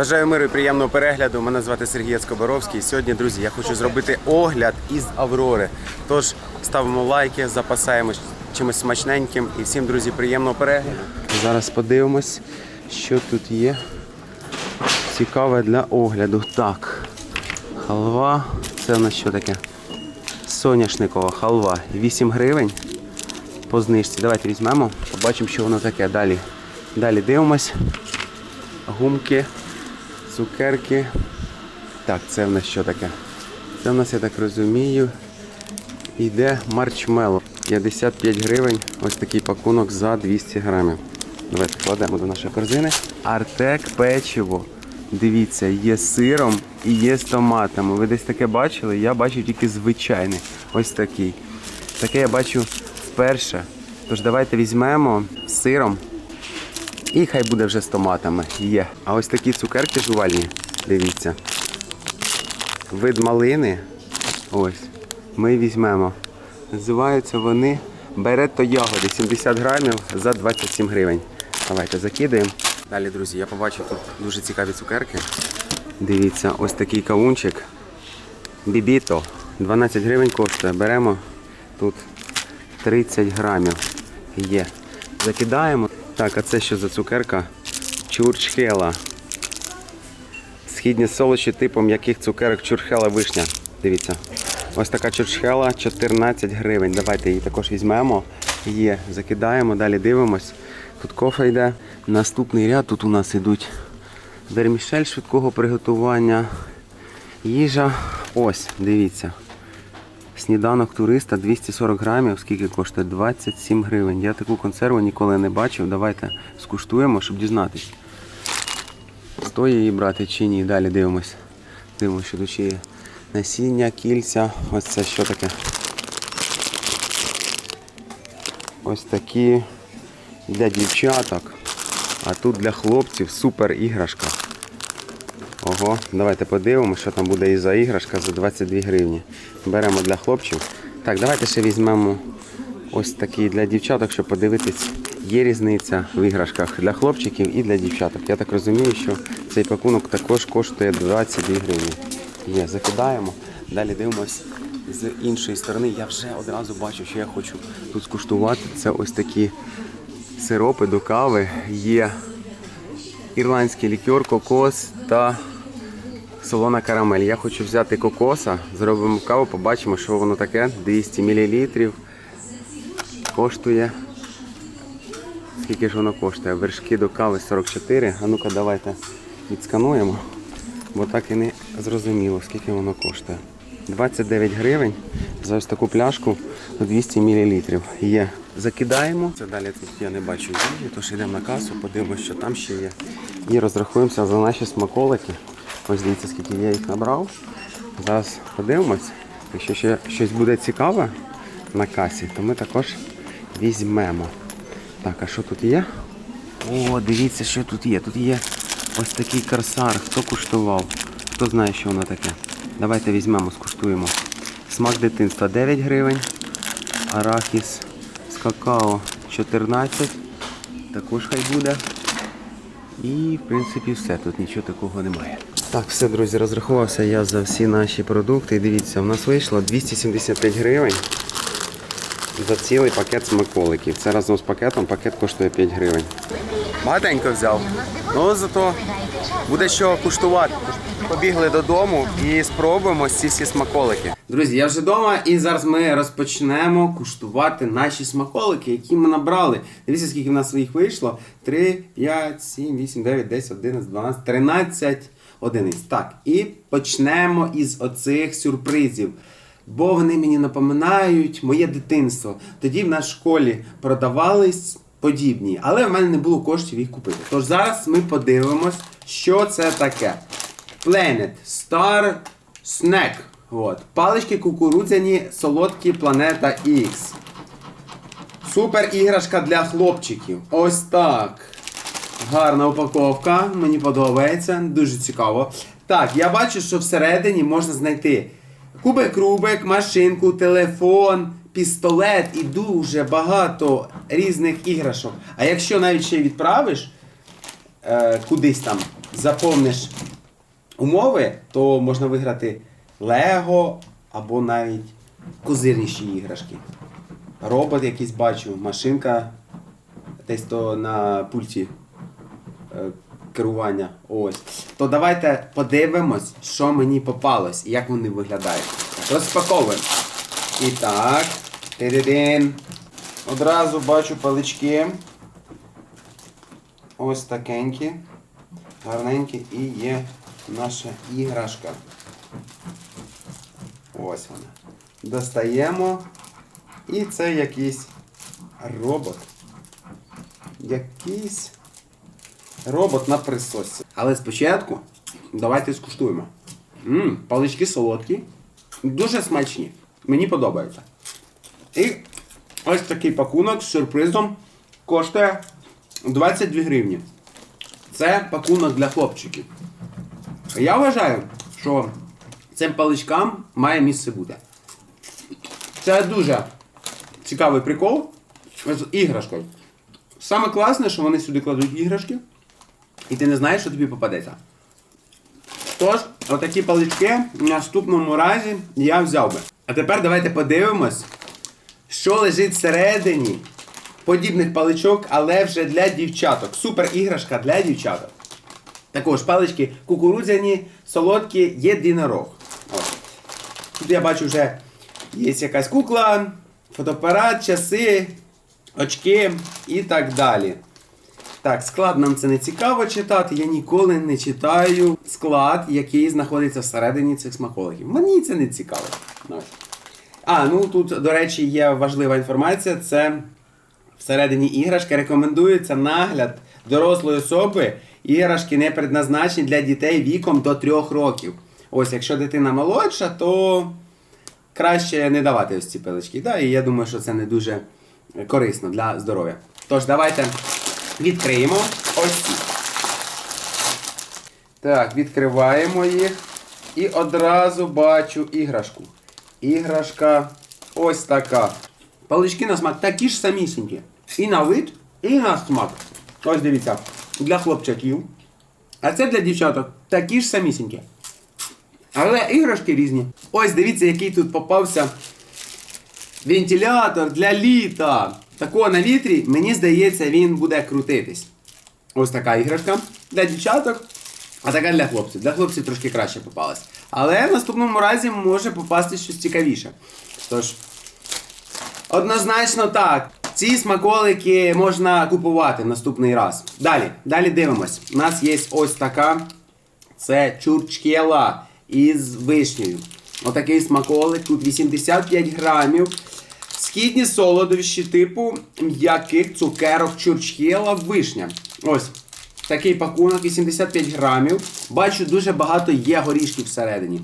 Бажаю миру і приємного перегляду. Мене звати Сергій Скоборовський. Сьогодні, друзі, я хочу зробити огляд із Аврори. Тож ставимо лайки, запасаємось чимось смачненьким. І всім, друзі, приємного перегляду. Зараз подивимось, що тут є. Цікаве для огляду. Так, халва. Це у нас що таке? Соняшникова халва. 8 гривень по знижці. Давайте візьмемо, побачимо, що воно таке. Далі. Далі дивимось. Гумки, цукерки. Так, це в нас що таке? Це в нас, я так розумію, йде марчмело. 55 гривень. Ось такий пакунок за 200 грамів. Давайте кладемо до нашої корзини. Артек печиво. Дивіться, є сиром і є з томатами. Ви десь таке бачили? Я бачив тільки звичайний. Ось такий. Таке я бачу вперше. Тож давайте візьмемо з сиром. І хай буде вже з томатами. Є. А ось такі цукерки жувальні. Дивіться. Вид малини. Ось. Ми візьмемо. Називаються вони Беретто ягоди. 70 грамів за 27 гривень. Давайте закидаємо. Далі, друзі, я побачив тут дуже цікаві цукерки. Дивіться, ось такий кавунчик. Бібіто. 12 гривень коштує. Беремо тут 30 грамів. Є. Закидаємо. Так, а це що за цукерка? Чурчхела. Східні солодощі типу м'яких цукерок чурчхела вишня. Дивіться. Ось така чурчхела 14 гривень. Давайте її також візьмемо. Є. Закидаємо, далі дивимось. Тут кофе йде. Наступний ряд тут у нас йдуть вермішель швидкого приготування. Їжа. Ось, дивіться. Сніданок туриста 240 грамів, скільки коштує? 27 гривень. Я таку консерву ніколи не бачив. Давайте скуштуємо, щоб дізнатись. Стоїть її брати чи ні. Далі дивимось. Дивимося, що тут ще є насіння, кільця. Ось це що таке? Ось такі для дівчаток. А тут для хлопців супер іграшка. Ого, давайте подивимося, що там буде і за іграшка за 22 гривні. Беремо для хлопців. Так, давайте ще візьмемо ось такий для дівчаток, щоб подивитись, є різниця в іграшках для хлопчиків і для дівчаток. Я так розумію, що цей пакунок також коштує 22 гривні. Є, закидаємо. Далі дивимось з іншої сторони. Я вже одразу бачу, що я хочу тут скуштувати. Це ось такі сиропи до кави. Є ірландський лікер, кокос та солона карамель. Я хочу взяти кокоса, зробимо каву, побачимо, що воно таке. 200 мл. Коштує. Скільки ж воно коштує? Вершки до кави 44. А ну-ка давайте відскануємо, бо так і не зрозуміло, скільки воно коштує. 29 гривень за ось таку пляшку 200 мл. Є. Закидаємо. Це далі тут я не бачу їжі, тож йдемо на касу, подивимося, що там ще є. І розрахуємося за наші смаколики. Ось дивіться, скільки я їх набрав. Зараз подивимось. Якщо ще щось буде цікаве на касі, то ми також візьмемо. Так, а що тут є? О, дивіться, що тут є. Тут є ось такий корсар. Хто куштував? Хто знає, що воно таке? Давайте візьмемо, скуштуємо. Смак дитинства 9 гривень. Арахіс з какао 14. Також хай буде. І, в принципі, все. Тут нічого такого немає. Так, все, друзі, розрахувався я за всі наші продукти. Дивіться, у нас вийшло 275 гривень за цілий пакет смаколиків. Це разом з пакетом, пакет коштує 5 гривень. Багатенько взяв. Ну зато буде що куштувати. Побігли додому і спробуємо ці всі смаколики. Друзі, я вже вдома і зараз ми розпочнемо куштувати наші смаколики, які ми набрали. Дивіться, скільки в нас своїх вийшло. 3, 5, 7, 8, 9, 10, 11, 12, 13 одиниць. Так, і почнемо із оцих сюрпризів. Бо вони мені напоминають моє дитинство. Тоді в нас в школі продавались подібні, але в мене не було коштів їх купити. Тож зараз ми подивимось, що це таке. Planet Star Snack. От. Палички кукурудзяні солодкі Планета X. Супер іграшка для хлопчиків. Ось так. Гарна упаковка, мені подобається, дуже цікаво. Так, я бачу, що всередині можна знайти кубик-рубик, машинку, телефон, пістолет і дуже багато різних іграшок. А якщо навіть ще відправиш е, кудись там заповниш умови, то можна виграти Лего або навіть козирніші іграшки. Робот якийсь бачу, машинка десь то на пульті керування. Ось. То давайте подивимось, що мені попалось і як вони виглядають. Розпаковуємо. І так. Тиридин. Одразу бачу палички. Ось такенькі. Гарненькі і є наша іграшка. Ось вона. Достаємо. І це якийсь робот. Якийсь робот на присосці. Але спочатку давайте скуштуємо. Мм, палички солодкі. Дуже смачні. Мені подобається. І ось такий пакунок з сюрпризом коштує 22 гривні. Це пакунок для хлопчиків. Я вважаю, що цим паличкам має місце бути. Це дуже цікавий прикол з іграшкою. Саме класне, що вони сюди кладуть іграшки, і ти не знаєш, що тобі попадеться. Тож, отакі палички в наступному разі я взяв би. А тепер давайте подивимось, що лежить всередині подібних паличок, але вже для дівчаток. Супер іграшка для дівчаток. Також палички кукурудзяні, солодкі, єдинорог. Ось. Тут я бачу вже є якась кукла, фотоапарат, часи, очки і так далі. Так, склад нам це не цікаво читати. Я ніколи не читаю склад, який знаходиться всередині цих смаколиків. Мені це не цікаво. А, ну тут, до речі, є важлива інформація. Це всередині іграшки рекомендується нагляд дорослої особи. Іграшки не предназначені для дітей віком до 3 років. Ось, якщо дитина молодша, то краще не давати ось ці пилочки. Да? І я думаю, що це не дуже корисно для здоров'я. Тож, давайте відкриємо ось ці. Так, відкриваємо їх. І одразу бачу іграшку. Іграшка ось така. Палички на смак такі ж самісінькі. І на вид, і на смак. Ось дивіться, для хлопчаків. А це для дівчаток такі ж самісінькі. Але іграшки різні. Ось дивіться, який тут попався вентилятор для літа. Такого на вітрі, мені здається, він буде крутитись. Ось така іграшка для дівчаток, а така для хлопців. Для хлопців трошки краще попалась. Але в наступному разі може попасти щось цікавіше. Тож, однозначно так. Ці смаколики можна купувати наступний раз. Далі, далі дивимось. У нас є ось така. Це чурчхела із вишнею. Отакий смаколик. Тут 85 грамів. Східні солодощі типу м'яких цукерок чурчхела вишня. Ось. Такий пакунок 85 грамів. Бачу, дуже багато є горішків всередині.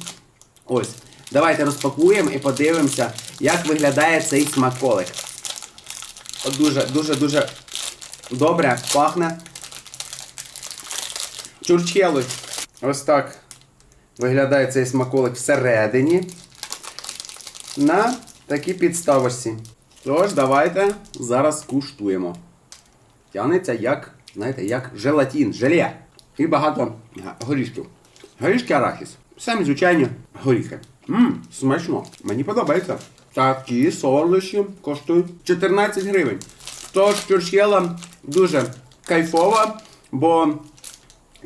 Ось. Давайте розпакуємо і подивимося, як виглядає цей смаколик. Дуже, дуже, дуже добре пахне. Чурчхелою. Ось так виглядає цей смаколик всередині. На такій підставочці. Тож, давайте зараз куштуємо. Тягнеться як, знаєте, як желатин, желе. І багато горішків. Горішки арахіс. Самі звичайні горіхи. Ммм, смачно. Мені подобається. Такі солодощі коштують 14 гривень. Тож чурчхела дуже кайфова, бо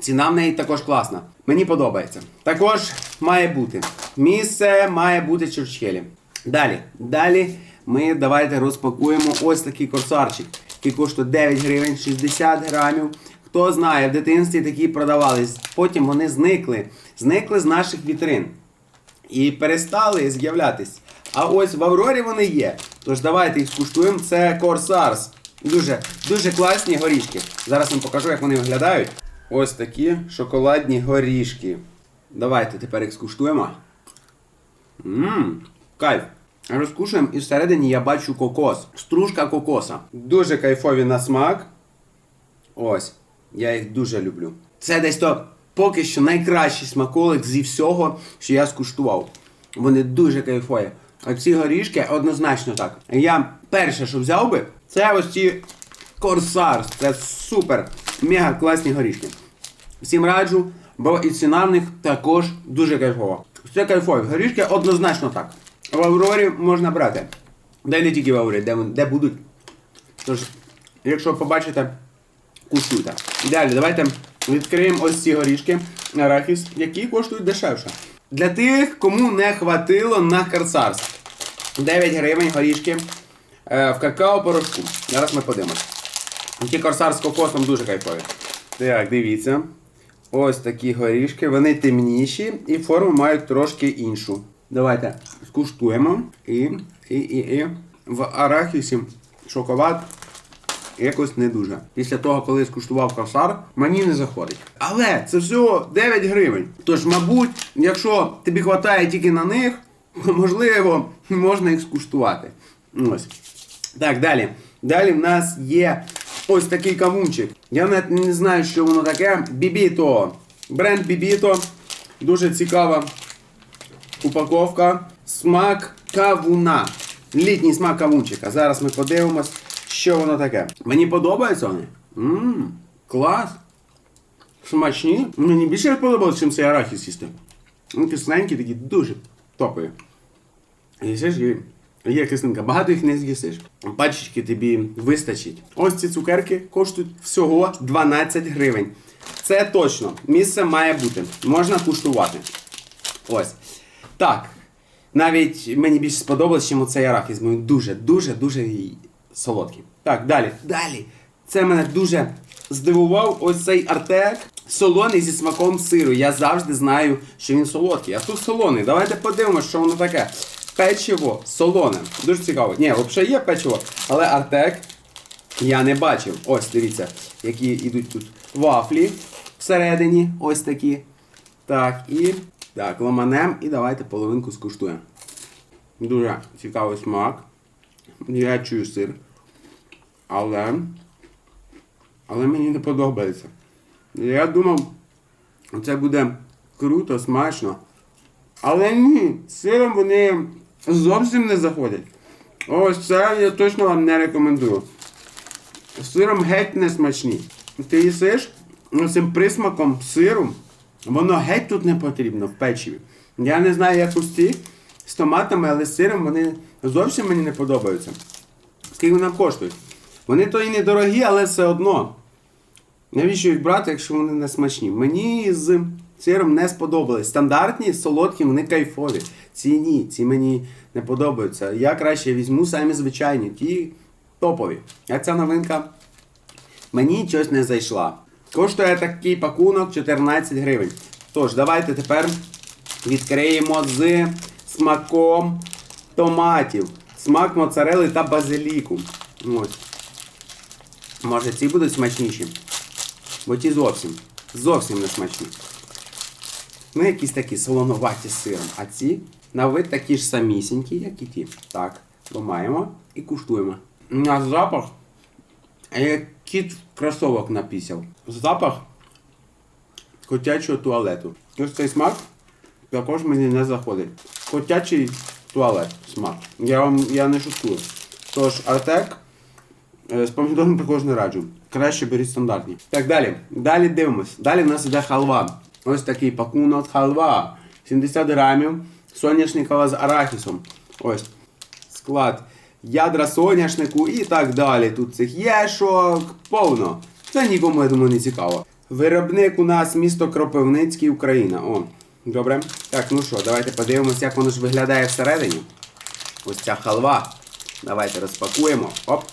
ціна в неї також класна. Мені подобається. Також має бути. Місце має бути чурчхелі. Далі. Далі ми давайте розпакуємо ось такий корсарчик, який коштує 9 гривень 60 грамів. Хто знає, в дитинстві такі продавались. Потім вони зникли. Зникли з наших вітрин. І перестали з'являтись. А ось в Аврорі вони є. Тож давайте їх скуштуємо. Це Corsars. Дуже, дуже класні горішки. Зараз вам покажу, як вони виглядають. Ось такі шоколадні горішки. Давайте тепер їх скуштуємо. Ммм, кайф. Розкушуємо і всередині я бачу кокос. Стружка кокоса. Дуже кайфові на смак. Ось. Я їх дуже люблю. Це десь то поки що найкращий смаколик зі всього, що я скуштував. Вони дуже кайфові. А ці горішки однозначно так. Я перше, що взяв би, це ось ці Корсарс. Це супер. Мега класні горішки. Всім раджу, бо і ціна в них також дуже кайфова. Все кайфові. Горішки однозначно так. В Аврорі можна брати. Де не тільки в Аврорі, де, де будуть. Тож, якщо побачите, куштуйте. Далі, давайте відкриємо ось ці горішки арахіс, які коштують дешевше. Для тих, кому не хватило на карцарс. 9 гривень горішки е, в какао-порошку. Зараз ми подивимось. Ті корсар з кокосом дуже кайфові. Так, дивіться. Ось такі горішки, вони темніші і форму мають трошки іншу. Давайте скуштуємо. І, і, і, і. В арахісі шоколад якось не дуже. Після того, коли скуштував корсар, мені не заходить. Але це всього 9 гривень. Тож, мабуть, якщо тобі вистачає тільки на них, то можливо можна їх скуштувати. Ось. Так, далі. Далі в нас є ось такий кавунчик. Я навіть не знаю, що воно таке. Бібіто. Бренд Бібіто. Дуже цікава упаковка. Смак кавуна. Літній смак кавунчика. Зараз ми подивимось, що воно таке. Мені подобаються вони. Ммм, клас. Смачні. Мені більше подобалось, чим цей арахіс їсти. Вони кисленькі такі дуже топові. Їсиш і є кислинка. Багато їх не з'їсиш. Пачечки тобі вистачить. Ось ці цукерки коштують всього 12 гривень. Це точно. Місце має бути. Можна куштувати. Ось. Так. Навіть мені більше сподобалось, ніж оцей арахіс. Він дуже, дуже, дуже солодкий. Так, далі. Далі. Це мене дуже здивував ось цей артек. Солоний зі смаком сиру. Я завжди знаю, що він солодкий. А тут солоний. Давайте подивимося, що воно таке. Печиво солоне. Дуже цікаво. Ні, взагалі є печиво, але артек я не бачив. Ось, дивіться, які йдуть тут вафлі всередині. Ось такі. Так, і. Так, ламанем і давайте половинку скуштуємо. Дуже цікавий смак. Я чую сир. Але. Але мені не подобається. Я думав, це буде круто, смачно. Але ні, сиром вони зовсім не заходять. Ось це я точно вам не рекомендую. Сиром геть не смачні. Ти їсиш цим присмаком сиру, воно геть тут не потрібно в печиві. Я не знаю, як усі з томатами, але з сиром вони зовсім мені не подобаються. Скільки вони коштують? Вони то і недорогі, але все одно. Навіщо їх брати, якщо вони не смачні? Мені з сиром не сподобались. Стандартні, солодкі, вони кайфові. Ці ні, ці мені не подобаються. Я краще візьму самі звичайні, ті топові. А ця новинка мені щось не зайшла. Коштує такий пакунок 14 гривень. Тож, давайте тепер відкриємо з смаком томатів. Смак моцарели та базиліку. Ось. Може ці будуть смачніші? Бо ті зовсім. Зовсім не смачні. Ну, якісь такі солоноваті з сиром. А ці на вид такі ж самісінькі, як і ті. Так, ламаємо і куштуємо. На запах. Кіт в кросовок напісяв. Запах котячого туалету. Ось цей смак також мені не заходить. Котячий туалет смак. Я вам я не шуткую. Тож, Артек е, з помідором також не раджу. Краще беріть стандартні. Так, далі. Далі дивимось. Далі в нас іде халва. Ось такий пакунок халва. 70 грамів. Соняшникова з арахісом. Ось. Склад. Ядра соняшнику і так далі. Тут цих єшок повно. Це нікому, я думаю, не цікаво. Виробник у нас місто Кропивницький, Україна. О, добре. Так, ну що, давайте подивимося, як воно ж виглядає всередині. Ось ця халва. Давайте розпакуємо. Оп.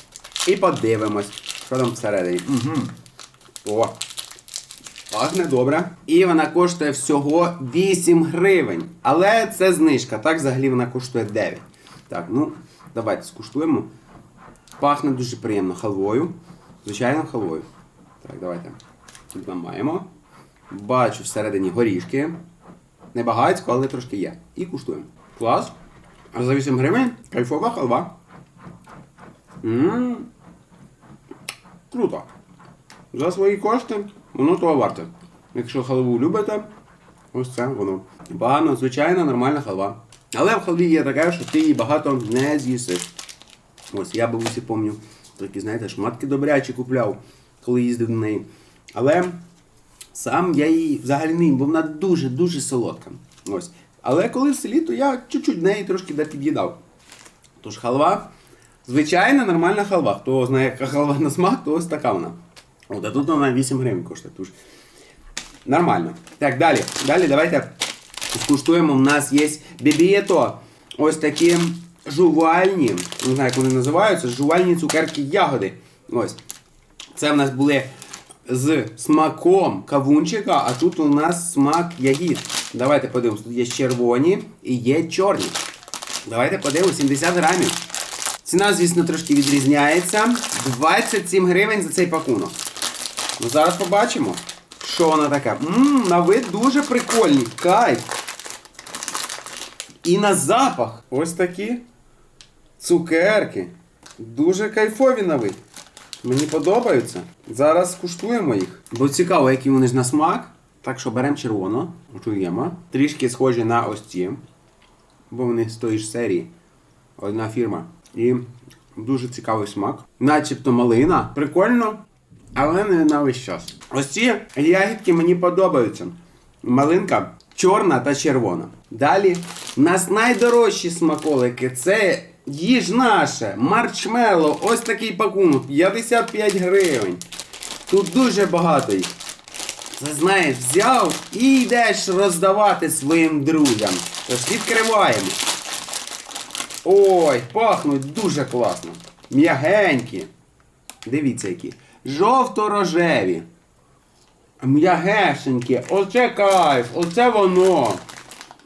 І подивимось, що там всередині. Угу. О. Пахне добре. І вона коштує всього 8 гривень. Але це знижка. Так взагалі вона коштує 9. Так, ну, давайте скуштуємо. Пахне дуже приємно халвою. Звичайно, халвою. Так, давайте. Тут маємо. Бачу всередині горішки. Небагацько, але трошки є. І куштуємо. Клас. А за 8 гривень кайфова халва. Ммм. Круто. За свої кошти воно того варте. Якщо халву любите, ось це воно. Погано, звичайна, нормальна халва. Але в халві є таке, що ти її багато не з'їсиш. Ось я бабусі пам'ятаю, такі, знаєте, шматки добрячі купляв, коли їздив на неї. Але Сам я її взагалі не їм, бо вона дуже-дуже солодка. Ось. Але коли в селі, то я чуть-чуть неї трошки да під'їдав. Тож халва, звичайна нормальна халва. Хто знає, яка халва на смак, то ось така вона. От, а тут вона 8 гривень коштує. Тож нормально. Так, далі. Далі давайте скуштуємо. У нас є бібієто. Ось такі жувальні, не знаю, як вони називаються, жувальні цукерки ягоди. Ось. Це в нас були з смаком кавунчика, а тут у нас смак ягід. Давайте подивимось. Тут є червоні і є чорні. Давайте подивимось, 70 грамів. Ціна, звісно, трошки відрізняється. 27 гривень за цей пакунок. Ну, зараз побачимо, що вона таке. Ммм, на вид дуже прикольний. Кайф. І на запах. Ось такі цукерки. Дуже кайфові на вид. Мені подобаються. Зараз скуштуємо їх. Бо цікаво, які вони ж на смак. Так що беремо червону, готуємо. Трішки схожі на ось ці. Бо вони з тої ж серії. Одна фірма. І дуже цікавий смак. Начебто малина. Прикольно, але не на весь час. Ось ці ягідки мені подобаються. Малинка чорна та червона. Далі у нас найдорожчі смаколики. Це їж наше, маршмеллоу. Ось такий пакунок. 55 гривень. Тут дуже багато їх. Це знаєш, взяв і йдеш роздавати своїм друзям. Тож відкриваємо. Ой, пахнуть дуже класно. М'ягенькі. Дивіться які. Жовто-рожеві. М'ягесенькі. Оце кайф, оце воно.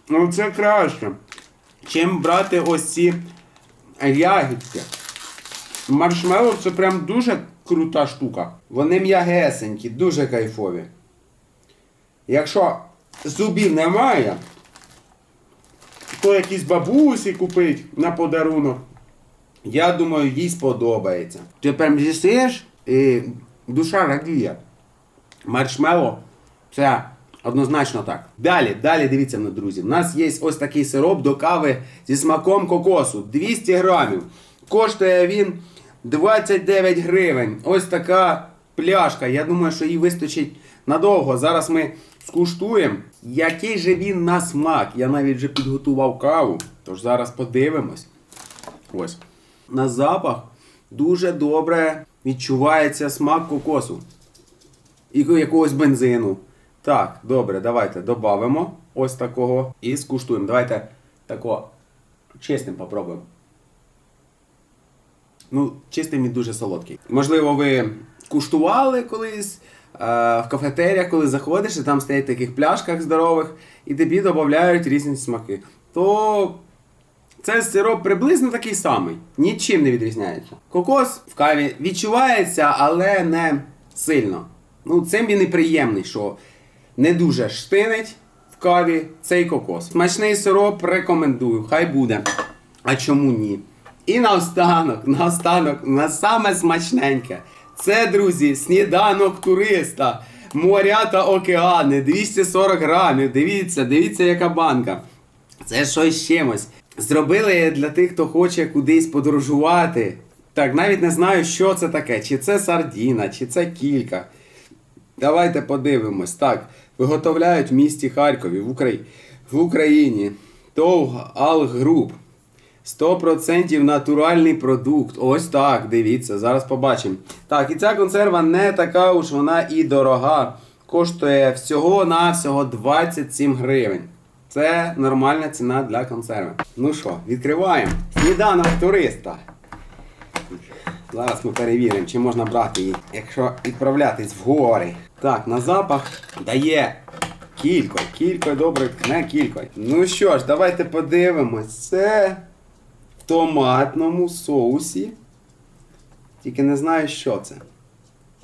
Оце краще. Чим брати ось ці ягідки. Маршмеллоу це прям дуже крута штука. Вони м'ягесенькі, дуже кайфові. Якщо зубів немає, то якісь бабусі купить на подарунок. Я думаю, їй сподобається. Ти прям з'їсиш і душа радіє. Маршмело це однозначно так. Далі, далі дивіться на друзі. У нас є ось такий сироп до кави зі смаком кокосу. 200 грамів. Коштує він 29 гривень. Ось така пляшка. Я думаю, що їй вистачить надовго. Зараз ми скуштуємо, який же він на смак. Я навіть вже підготував каву. Тож зараз подивимось. Ось. На запах дуже добре відчувається смак кокосу і якогось бензину. Так, добре, давайте додамо ось такого і скуштуємо. Давайте тако чистим попробуємо. Ну, чистим і дуже солодкий. Можливо, ви куштували колись е, в кафетеріях, коли заходиш, і там стоять в таких пляшках здорових, і тобі додають різні смаки. То це сироп приблизно такий самий, нічим не відрізняється. Кокос в каві відчувається, але не сильно. Ну, цим він і що не дуже штинить в каві цей кокос. Смачний сироп рекомендую, хай буде. А чому ні? І наостанок, наостанок, на саме смачненьке. Це, друзі, сніданок туриста. Моря та океани, 240 грамів. Дивіться, дивіться, яка банка. Це щось чимось. Зробили для тих, хто хоче кудись подорожувати. Так, навіть не знаю, що це таке. Чи це сардіна, чи це кілька. Давайте подивимось. Так, виготовляють в місті Харкові в, Украї... в Україні. ТОВ Алгруп. 100% натуральний продукт. Ось так, дивіться, зараз побачимо. Так, і ця консерва не така уж вона і дорога. Коштує всього-навсього 27 гривень. Це нормальна ціна для консерви. Ну що, відкриваємо. Сніданок туриста. Зараз ми перевіримо, чи можна брати її, якщо відправлятись в гори. Так, на запах дає кількою. Кількою добре ткне кількою. Ну що ж, давайте подивимось. Це в томатному соусі. Тільки не знаю, що це.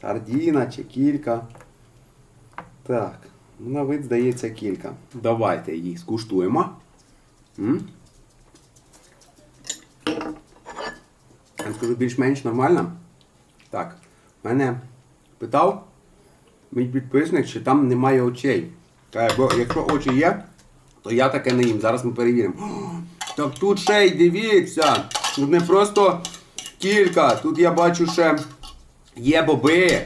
Сардіна чи кілька. Так, на вид здається кілька. Давайте її скуштуємо. М? Я скажу більш-менш нормально. Так, мене питав мій підписник, чи там немає очей. Бо якщо очі є, то я таке не їм. Зараз ми перевіримо. Так тут ще й дивіться. Тут не просто кілька. Тут я бачу ще є боби.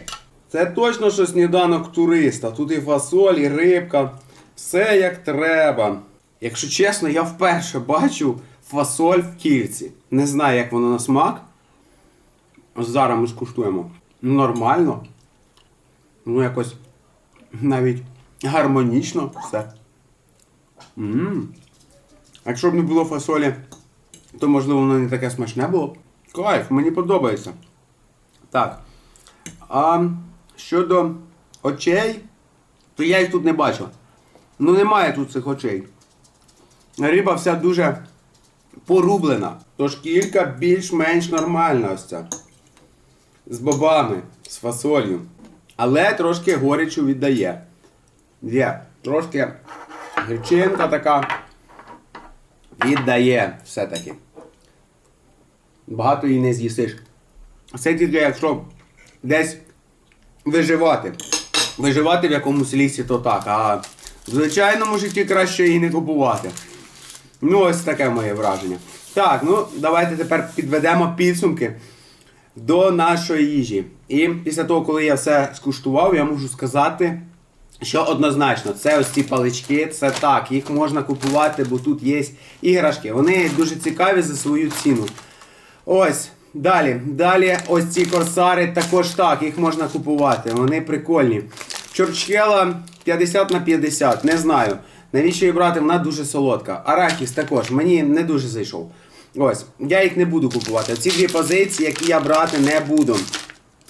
Це точно що сніданок туриста. Тут і фасоль, і рибка. Все як треба. Якщо чесно, я вперше бачу фасоль в кільці. Не знаю, як воно на смак. Зараз ми скуштуємо. Нормально. Ну, якось навіть гармонічно все. Ммм. Якщо б не було фасолі, то можливо воно не таке смачне було. Кайф, мені подобається. Так. А щодо очей, то я їх тут не бачив. Ну немає тут цих очей. Риба вся дуже порублена. Тож кілька більш-менш нормальна ось ця. З бобами, з фасолью. Але трошки горечу віддає. Є. Трошки гірчинка така віддає все-таки. Багато її не з'їсиш. Це тільки якщо десь виживати. Виживати в якомусь лісі, то так. А в звичайному житті краще її не купувати. Ну, ось таке моє враження. Так, ну давайте тепер підведемо підсумки до нашої їжі. І після того, коли я все скуштував, я можу сказати, що однозначно, це ось ці палички, це так, їх можна купувати, бо тут є іграшки. Вони дуже цікаві за свою ціну. Ось, далі. Далі ось ці корсари також так, їх можна купувати. Вони прикольні. Чорчхела 50 на 50, не знаю. Навіщо її брати? Вона дуже солодка. Арахіс також, мені не дуже зайшов. Ось, я їх не буду купувати. Ці дві позиції, які я брати не буду.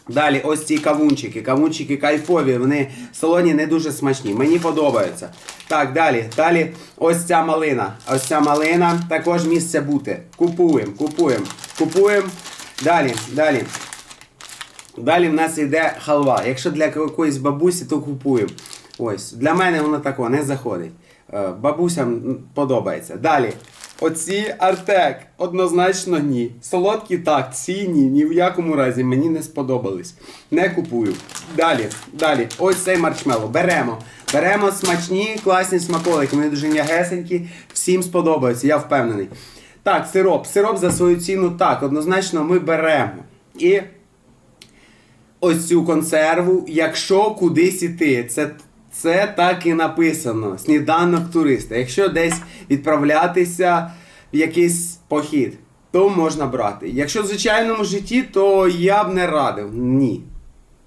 Далі, ось ці кавунчики. Кавунчики кайфові, вони солоні не дуже смачні. Мені подобаються. Так, далі. Далі ось ця малина. Ось ця малина також місце бути. Купуємо, купуємо, купуємо. Далі, далі. Далі в нас йде халва. Якщо для якоїсь бабусі, то купуємо. Ось. Для мене воно тако не заходить. Е, Бабусям подобається. Далі. Оці артек. Однозначно ні. Солодкі так, ці ні. Ні в якому разі мені не сподобались. Не купую. Далі, далі. Ось цей маршмело. Беремо. Беремо смачні, класні смаколики. Вони дуже м'ягесенькі. Всім сподобаються, я впевнений. Так, сироп. Сироп за свою ціну так, однозначно ми беремо. І ось цю консерву, якщо кудись іти. Це, це так і написано. Сніданок туриста. Якщо десь відправлятися в якийсь похід, то можна брати. Якщо в звичайному житті, то я б не радив. Ні.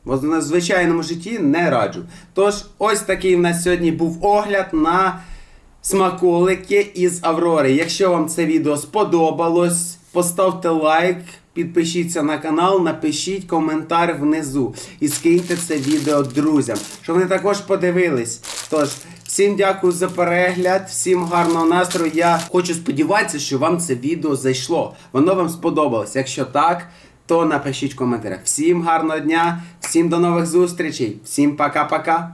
Бо звичайному житті не раджу. Тож, ось такий в нас сьогодні був огляд на смаколики із Аврори. Якщо вам це відео сподобалось, поставте лайк, підпишіться на канал, напишіть коментар внизу і скиньте це відео друзям, щоб вони також подивились. Тож, всім дякую за перегляд, всім гарного настрою. Я хочу сподіватися, що вам це відео зайшло. Воно вам сподобалось. Якщо так, то напишіть в. Всім гарного дня, всім до нових зустрічей, всім пока-пока.